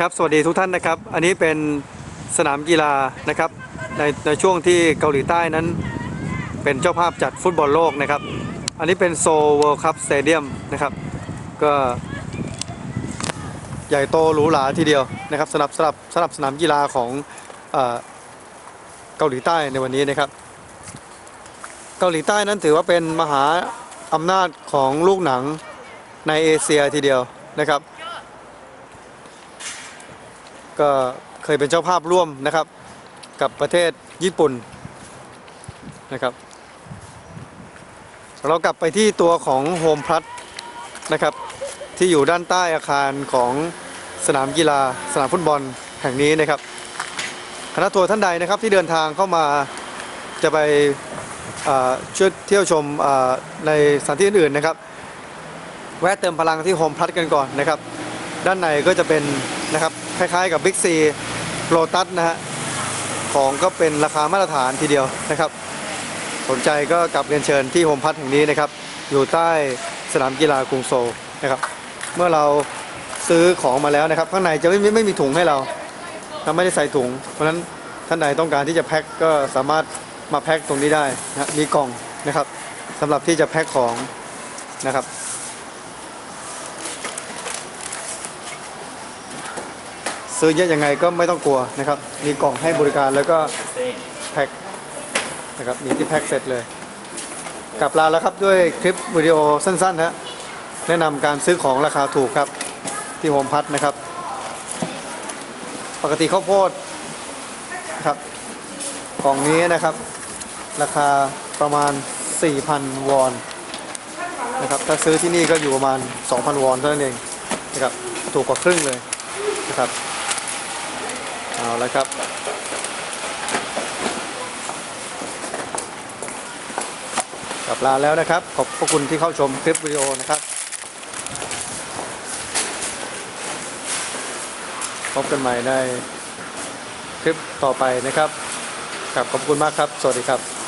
ครับสวัสดีทุกท่านนะครับ อันนี้เป็นสนามกีฬานะครับในในช่วงที่เกาหลีใต้นั้น เป็นเจ้าภาพจัดฟุตบอลโลกนะครับ อันนี้เป็นโซเวิลด์คัพสเตเดียมนะครับก็ใหญ่โตหรูหราทีเดียวนะครับสำหรับสำหรับสำหรับสนามกีฬาของเออเกาหลีใต้ในวันนี้นะครับ เกาหลีใต้นั้นถือว่าเป็นมหาอำนาจของลูกหนังในเอเชียทีเดียวนะครับ ก็เคยเป็นเจ้าภาพร่วมนะครับ กับประเทศญี่ปุ่นนะครับ เรากลับไปที่ตัวของโฮมพลัสนะครับ ที่อยู่ด้านใต้อาคารของสนามกีฬาสนามฟุตบอลแห่งนี้นะครับคณะทัวร์ท่านใดนะครับที่เดินทางเข้ามาจะไปเอ่อช่วยเที่ยวชมในสถานที่อื่นๆนะครับ แวะเติมพลังที่โฮมพลัสกันก่อนนะครับ ด้านในก็จะเป็นนะครับ คล้ายๆกับบิ๊กซีโ o ตัสนะฮะของก็เป็นราคามาตรฐานทีเดียวนะครับ สนใจก็กลับเรียนเชิญที่โฮมพัทแห่งนี้นะครับ อยู่ใต้สนามกีฬากรุงโซลนะครับ เมื่อเราซื้อของมาแล้วนะครับ ข้างในจะไม่ไม่ไม่มีถุงให้เราเราไม่ได้ใส่ถุง เพราะฉะนั้นท่านใดต้องการที่จะแพ็คก็สามารถมาแพ็คตรงนี้ได้นะมีกล่องนะครับสำหรับที่จะแพ็คของนะครับ ซื้อเยอะยังไงก็ไม่ต้องกลัวนะครับ มีกล่องให้บริการแล้วก็แพ็คนะครับมีที่แพ็คเสร็จเลยกลับลาแล้วครับด้วยคลิปวิดีโอสั้นๆฮะแนะนำการซื้อของราคาถูกครับที่โฮมพัทนะครับ ปกติข้าวโพดนะครับกล่องนี้นะครับ ราคาประมาณ 4,000 วอนนะครับถ้าซื้อที่นี่ก็อยู่ประมาณ 2,000 วอนเท่านั้นเองนะครับถูกกว่าครึ่งเลยนะครับ เอาละครับ กลับลาแล้วนะครับ ขอบพระคุณที่เข้าชมคลิปวิดีโอนะครับ พบกันใหม่ในคลิปต่อไปนะครับครับขอบคุณมากครับ สวัสดีครับ